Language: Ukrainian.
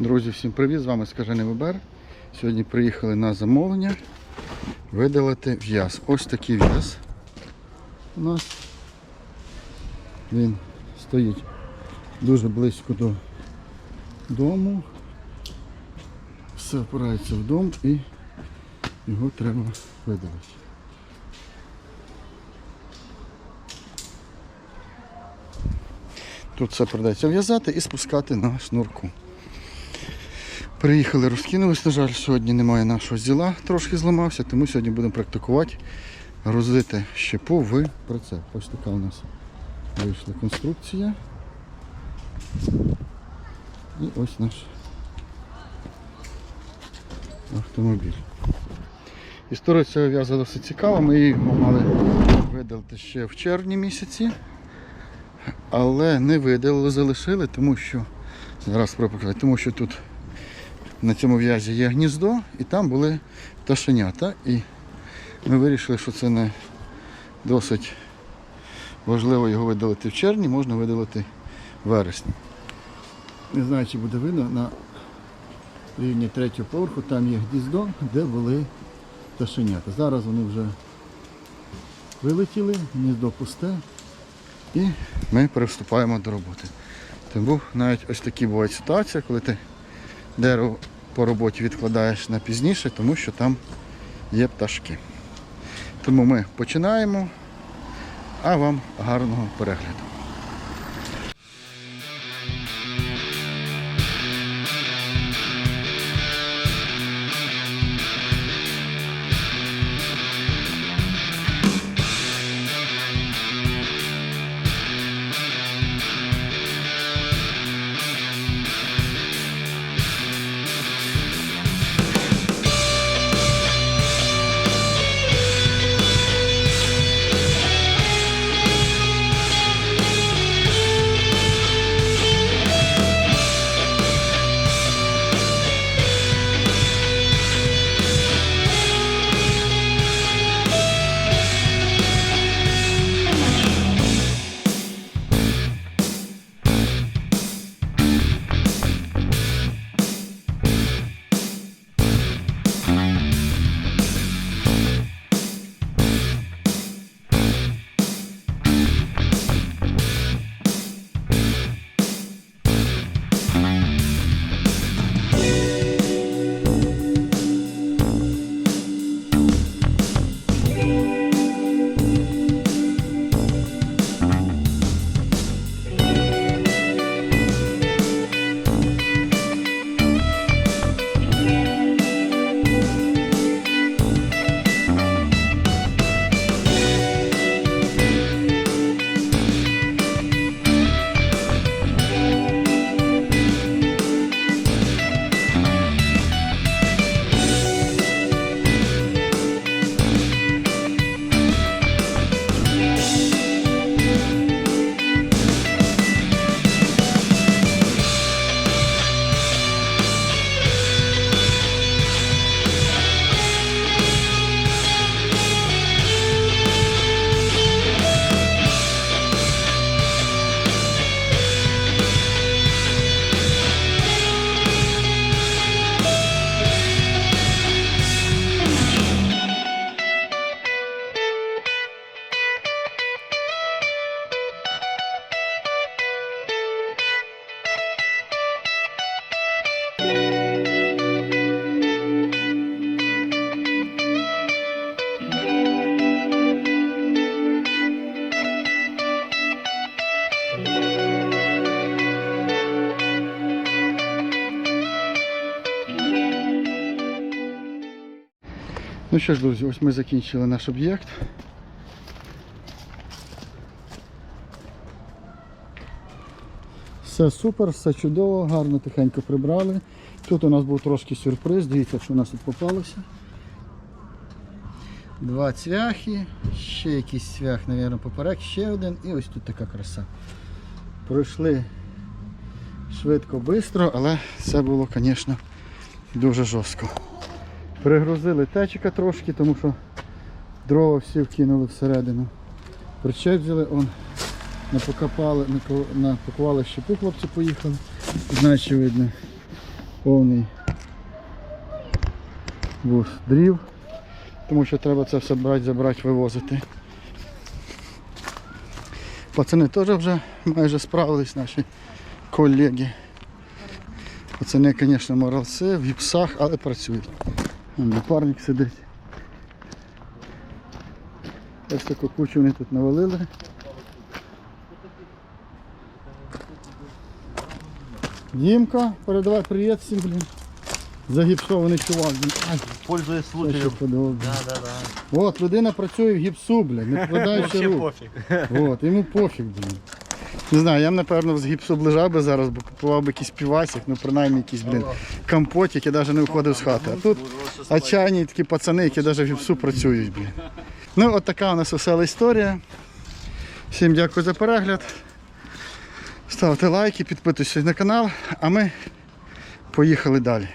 Друзі, всім привіт! З вами Скажений Вибер. Сьогодні приїхали на замовлення видалити в'яз. Ось такий в'яз у нас. Він стоїть дуже близько до дому. Все опирається в дом і його треба видалити. Тут все придеться в'язати і спускати на шнурку. Приїхали, розкинулись, на жаль, сьогодні немає нашого зіла, трошки зламався, тому сьогодні будемо практикувати грузити щепу в прицеп. Ось така у нас вийшла конструкція. І ось наш автомобіль. Історія цього в'яза досить цікава. Ми її мали видалити ще в червні місяці, але не видалили, залишили, тому що зараз показати, тому що тут на цьому в'язі є гніздо і там були пташенята. І ми вирішили, що це не досить важливо його видалити в червні, можна видалити в вересні. Не знаю, чи буде видно на рівні третього поверху, там є гніздо, де були пташенята. Зараз вони вже вилетіли, гніздо пусте і ми приступаємо до роботи. Тому навіть ось такі бувають ситуації, коли ти дерево по роботі відкладаєш на пізніше, тому що там є пташки. Тому ми починаємо, а вам гарного перегляду. Ну що ж, друзі, ось ми закінчили наш об'єкт. Все супер, все чудово, гарно тихенько прибрали. Тут у нас був трошки сюрприз, дивіться, що у нас тут попалося. Два цвяхи, ще якийсь цвях, мабуть, поперек, ще один і ось тут така краса. Пройшли швидко, швидко, але це було, звісно, дуже жорстко. Пригрузили течика трошки, тому що дрова всі вкинули всередину. Причеп взяли, он напокопали, напакували щепу, хлопці поїхали. Значить видно. повний вуз дрів, тому що треба це все брати, забрати, вивозити. Пацани теж вже майже справились, наші колеги. Пацани, звісно, моралці, в гіпсах, але працюють. Напарник сидить. Ось таку кучу вони тут навалили. Дімка, передавай привіт всім, блін. Загіпсований чувак. Ай, Пользуясь це ще случаем. подобається. Да, да, да. От, людина працює в гіпсу, блін, не вкладаючи рук. пофиг. От, йому пофіг, блін. Не знаю, я б, напевно, з гіпсу ближав би зараз, бо купував би якийсь півасик, ну принаймні якийсь, блін, компотик, я навіть не виходив з хати. А тут отчаяні такі пацани, які навіть в гіпсу працюють, блін. Ну, от така у нас весела історія. Всім дякую за перегляд. Ставте лайки, підписуйтесь на канал, а ми поїхали далі.